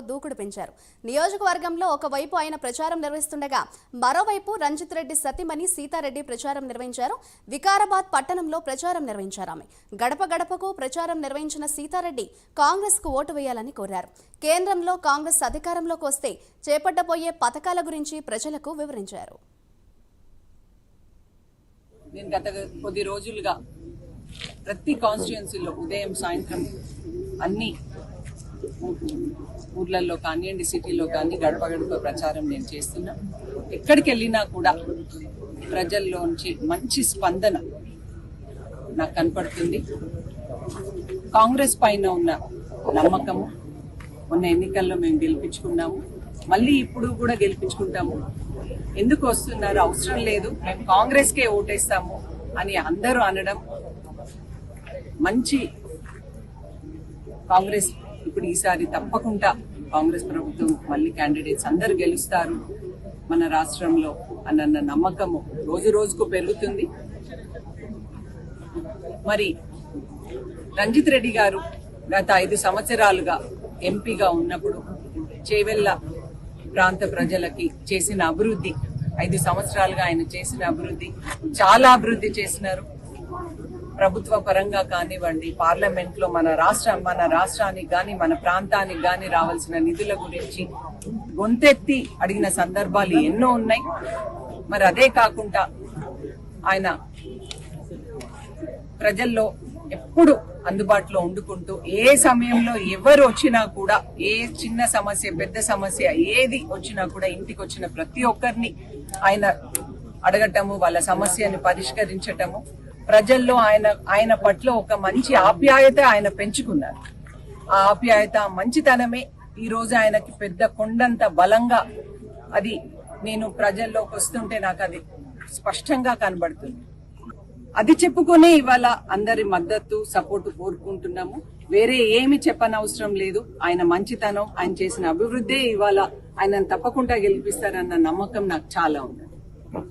దూకుడు పెంచారు. నియోజకవర్గంలో ఒకవైపు ఆయన ప్రచారం నిర్వహిస్తుండగా మరోవైపు రంజిత్ రెడ్డి సతీమణి సీతారెడ్డి ప్రచారం నిర్వహించారు. వికారాబాద్ పట్టణంలో ప్రచారం నిర్వహించారు ఆమె. గడప గడపకు ప్రచారం నిర్వహించిన సీతారెడ్డి కాంగ్రెస్కు ఓటు వేయాలని కోరారు. కేంద్రంలో కాంగ్రెస్ అధికారంలోకి వస్తే చేపట్టబోయే పథకాల గురించి ప్రజలకు వివరించారు. నేను గత కొద్ది రోజులుగా ప్రతి కాన్స్టిట్యున్సీలో ఉదయం సాయంత్రం అన్ని ఊర్లలో కానివ్వండి సిటీలో కానీ గడప గడప ప్రచారం నేను చేస్తున్నా. ఎక్కడికి వెళ్ళినా కూడా ప్రజల్లోంచి మంచి స్పందన నాకు కనపడుతుంది. కాంగ్రెస్ పైన ఉన్న నమ్మకము మొన్న ఎన్నికల్లో మేము గెలిపించుకున్నాము. మళ్ళీ ఇప్పుడు కూడా గెలిపించుకుంటాము. ఎందుకు వస్తున్నారు? అవసరం లేదు. మేము కాంగ్రెస్కే ఓటేస్తాము అని అందరూ అనడం మంచి కాంగ్రెస్ ఇప్పుడు ఈసారి తప్పకుండా కాంగ్రెస్ ప్రభుత్వం మళ్ళీ క్యాండిడేట్స్ అందరు గెలుస్తారు. మన రాష్ట్రంలో అన్న నమ్మకము రోజు రోజుకు పెరుగుతుంది. మరి రంజిత్ రెడ్డి గారు గత ఐదు సంవత్సరాలుగా ఎంపీగా ఉన్నప్పుడు చేవెళ్ళ ప్రాంత ప్రజలకి చేసిన అభివృద్ధి ఐదు సంవత్సరాలుగా ఆయన చేసిన అభివృద్ధి చాలా అభివృద్ధి చేసినారు. ప్రభుత్వ పరంగా కానివ్వండి పార్లమెంట్లో మన రాష్ట్ర మన రాష్ట్రానికి కానీ మన ప్రాంతానికి కానీ రావాల్సిన నిధుల గురించి గొంతెత్తి అడిగిన సందర్భాలు ఎన్నో ఉన్నాయి. మరి అదే కాకుండా ఆయన ప్రజల్లో ఎప్పుడు అందుబాటులో ఉండుకుంటూ ఏ సమయంలో ఎవరు వచ్చినా కూడా ఏ చిన్న సమస్య పెద్ద సమస్య ఏది వచ్చినా కూడా ఇంటికి వచ్చిన ప్రతి ఒక్కరిని ఆయన అడగటము వాళ్ళ సమస్యను పరిష్కరించటము ప్రజల్లో ఆయన ఆయన పట్ల ఒక మంచి ఆప్యాయత ఆయన పెంచుకున్నారు. ఆ ఆప్యాయత మంచితనమే ఈ రోజు ఆయనకి పెద్ద కొండంత బలంగా అది నేను ప్రజల్లోకి వస్తుంటే నాకు అది స్పష్టంగా కనబడుతుంది. అది చెప్పుకునే ఇవాళ అందరి మద్దతు సపోర్ట్ కోరుకుంటున్నాము. వేరే ఏమి చెప్పనవసరం లేదు. ఆయన మంచితనం ఆయన చేసిన అభివృద్ధి ఇవాళ ఆయన తప్పకుండా గెలిపిస్తారన్న నమ్మకం నాకు చాలా ఉంది.